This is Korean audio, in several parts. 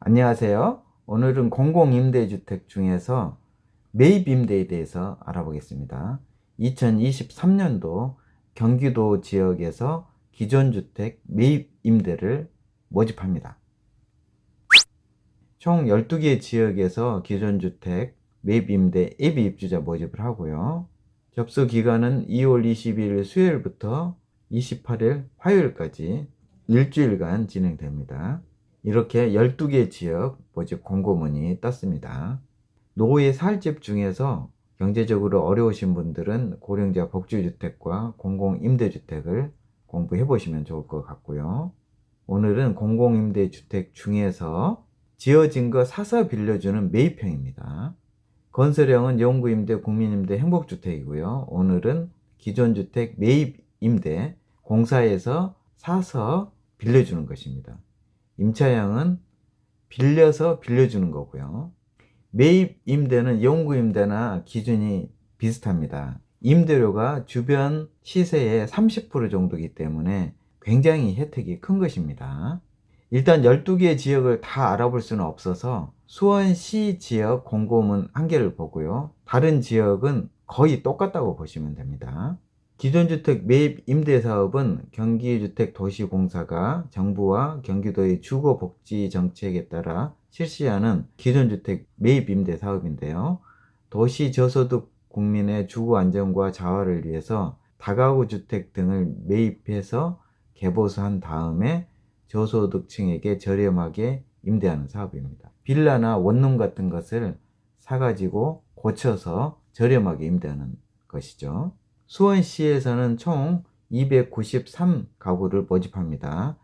안녕하세요. 오늘은 공공임대주택 중에서 매입임대에 대해서 알아보겠습니다. 2023년도 경기도 지역에서 기존 주택 매입임대를 모집합니다. 총 12개 지역에서 기존 주택 매입임대 예비 입주자 모집을 하고요. 접수 기간은 2월 22일 수요일부터 28일 화요일까지 일주일간 진행됩니다. 이렇게 12개 지역 모집 공고문이 떴습니다. 노후에 살집 중에서 경제적으로 어려우신 분들은 고령자 복지주택과 공공임대주택을 공부해 보시면 좋을 것 같고요. 오늘은 공공임대주택 중에서 지어진 거 사서 빌려주는 매입형입니다. 건설형은 영구임대, 국민임대, 행복주택이고요. 오늘은 기존 주택 매입임대, 공사에서 사서 빌려주는 것입니다. 임차형은 빌려서 빌려주는 거고요. 매입 임대는 영구 임대나 기준이 비슷합니다. 임대료가 주변 시세의 30% 정도이기 때문에 굉장히 혜택이 큰 것입니다. 일단 12개 지역을 다 알아볼 수는 없어서 수원시 지역 공고문 한 개를 보고요. 다른 지역은 거의 똑같다고 보시면 됩니다. 기존 주택 매입 임대 사업은 경기주택도시공사가 정부와 경기도의 주거복지 정책에 따라 실시하는 기존 주택 매입 임대 사업인데요. 도시 저소득 국민의 주거 안정과 자활을 위해서 다가구 주택 등을 매입해서 개보수한 다음에 저소득층에게 저렴하게 임대하는 사업입니다. 빌라나 원룸 같은 것을 사가지고 고쳐서 저렴하게 임대하는 것이죠. 수원시에서는 총 293가구를 모집합니다.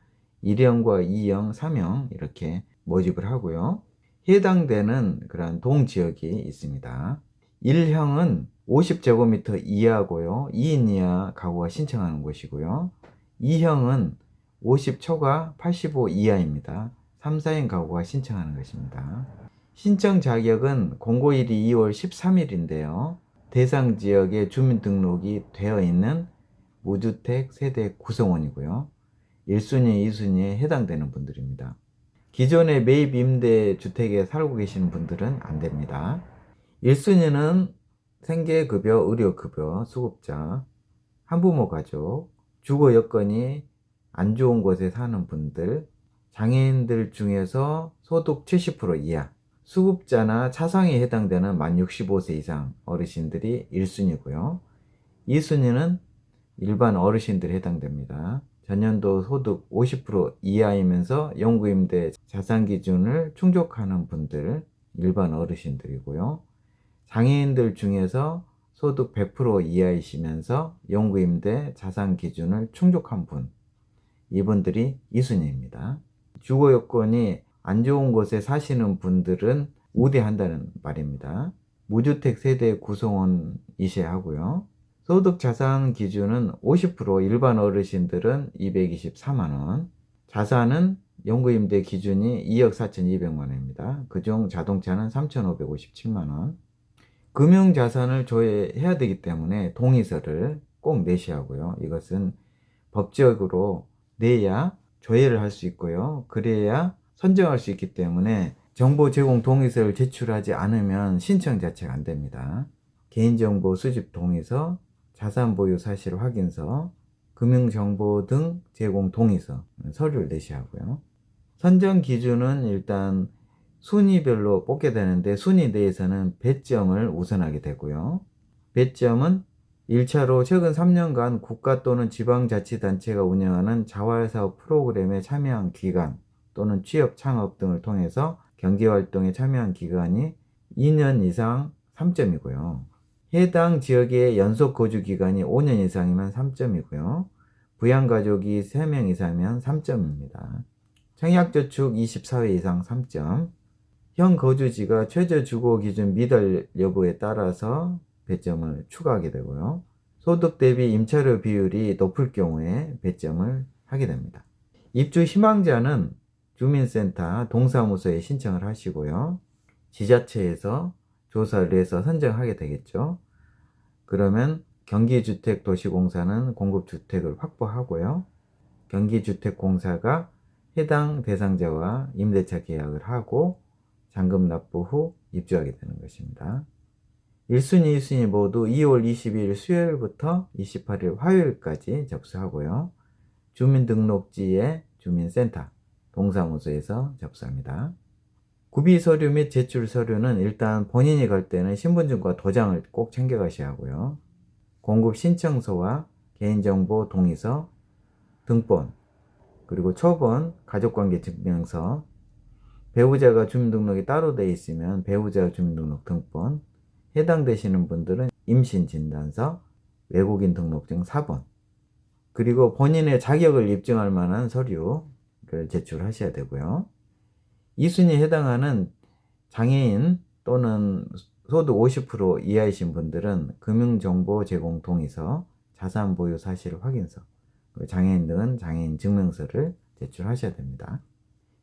1형과 2형, 3형 이렇게 모집을 하고요. 해당되는 그런 동지역이 있습니다. 1형은 50제곱미터 이하고요. 2인 이하 가구가 신청하는 곳이고요. 2형은 50초가 85 이하입니다. 3, 4인 가구가 신청하는 것입니다. 신청 자격은 공고일이 2월 13일인데요. 대상 지역에 주민등록이 되어 있는 무주택 세대 구성원이고요. 1순위, 2순위에 해당되는 분들입니다. 기존의 매입 임대 주택에 살고 계시는 분들은 안 됩니다. 1순위는 생계급여, 의료급여, 수급자, 한부모 가족, 주거 여건이 안 좋은 곳에 사는 분들, 장애인들 중에서 소득 70% 이하, 수급자나 차상에 해당되는 만 65세 이상 어르신들이 1순위고요. 2순위는 일반 어르신들이 해당됩니다. 전년도 소득 50% 이하이면서 영구임대 자산 기준을 충족하는 분들 일반 어르신들이고요. 장애인들 중에서 소득 100% 이하이시면서 영구임대 자산 기준을 충족한 분 이분들이 2순위입니다. 주거 여건이 안 좋은 곳에 사시는 분들은 우대한다는 말입니다. 무주택 세대 구성원이셔야 하고요. 소득 자산 기준은 50% 일반 어르신들은 224만원, 자산은 연구임대 기준이 2억 4,200만원입니다. 그중 자동차는 3,557만원. 금융자산을 조회해야 되기 때문에 동의서를 꼭 내셔야 하고요. 이것은 법적으로 내야 조회를 할 수 있고요. 그래야 선정할 수 있기 때문에 정보 제공 동의서를 제출하지 않으면 신청 자체가 안 됩니다. 개인정보 수집 동의서, 자산 보유 사실 확인서, 금융정보 등 제공 동의서, 서류를 내셔야 하고요. 선정 기준은 일단 순위별로 뽑게 되는데 순위 내에서는 배점을 우선하게 되고요. 배점은 1차로 최근 3년간 국가 또는 지방자치단체가 운영하는 자활사업 프로그램에 참여한 기간, 또는 취업, 창업 등을 통해서 경제 활동에 참여한 기간이 2년 이상 3점이고요. 해당 지역의 연속 거주 기간이 5년 이상이면 3점이고요. 부양 가족이 3명 이상이면 3점입니다. 청약 저축 24회 이상 3점. 현 거주지가 최저 주거 기준 미달 여부에 따라서 배점을 추가하게 되고요. 소득 대비 임차료 비율이 높을 경우에 배점을 하게 됩니다. 입주 희망자는 주민센터 동사무소에 신청을 하시고요. 지자체에서 조사를 해서 선정하게 되겠죠. 그러면 경기주택도시공사는 공급주택을 확보하고요. 경기주택공사가 해당 대상자와 임대차 계약을 하고 잔금 납부 후 입주하게 되는 것입니다. 1순위, 2순위 모두 2월 22일 수요일부터 28일 화요일까지 접수하고요. 주민등록지의 주민센터, 동사무소에서 접수합니다. 구비 서류 및 제출 서류는 일단 본인이 갈 때는 신분증과 도장을 꼭 챙겨가셔야 하고요. 공급 신청서와 개인정보 동의서, 등본, 그리고 초본, 가족관계 증명서, 배우자가 주민등록이 따로 되어 있으면 배우자 주민등록 등본, 해당되시는 분들은 임신진단서, 외국인 등록증 4번, 그리고 본인의 자격을 입증할 만한 서류를 제출하셔야 되고요. 이 순위에 해당하는 장애인 또는 소득 50% 이하이신 분들은 금융정보 제공 동의서, 자산 보유 사실 확인서, 장애인 등은 장애인 증명서를 제출하셔야 됩니다.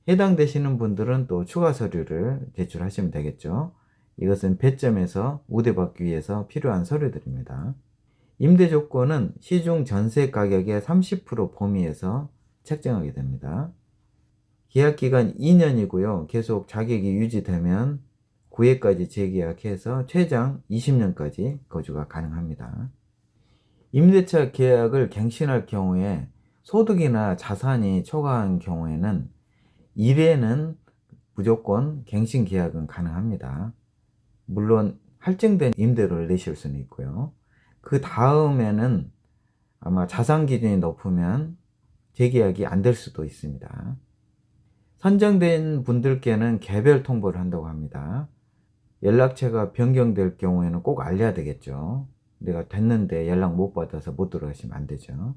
해당되시는 분들은 또 추가 서류를 제출하시면 되겠죠. 이것은 배점에서 우대받기 위해서 필요한 서류들입니다. 임대 조건은 시중 전세 가격의 30% 범위에서 책정하게 됩니다. 계약 기간 2년이고요. 계속 자격이 유지되면 9회까지 재계약해서 최장 20년까지 거주가 가능합니다. 임대차 계약을 갱신할 경우에 소득이나 자산이 초과한 경우에는 1회는 무조건 갱신 계약은 가능합니다. 물론 할증된 임대료를 내실 수는 있고요. 그 다음에는 아마 자산 기준이 높으면 재계약이 안 될 수도 있습니다. 선정된 분들께는 개별 통보를 한다고 합니다. 연락처가 변경될 경우에는 꼭 알려야 되겠죠. 내가 됐는데 연락 못 받아서 못 들어가시면 안 되죠.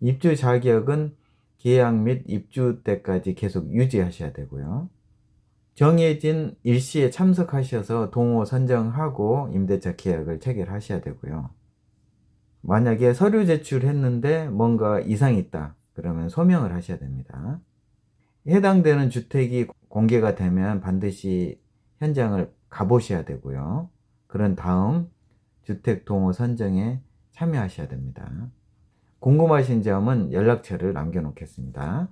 입주 자격은 계약 및 입주 때까지 계속 유지하셔야 되고요. 정해진 일시에 참석하셔서 동호 선정하고 임대차 계약을 체결하셔야 되고요. 만약에 서류 제출했는데 뭔가 이상이 있다. 그러면 소명을 하셔야 됩니다. 해당되는 주택이 공개가 되면 반드시 현장을 가보셔야 되고요. 그런 다음 주택 동호 선정에 참여하셔야 됩니다. 궁금하신 점은 연락처를 남겨놓겠습니다.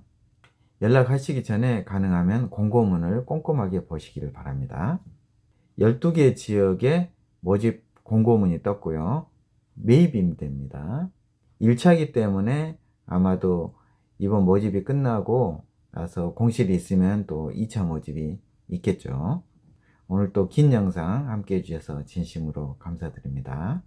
연락하시기 전에 가능하면 공고문을 꼼꼼하게 보시기를 바랍니다. 12개 지역에 모집 공고문이 떴고요. 매입 임대입니다. 1차기 때문에 아마도 이번 모집이 끝나고 나서 공실이 있으면 또 2차 모집이 있겠죠. 오늘 또 긴 영상 함께 해주셔서 진심으로 감사드립니다.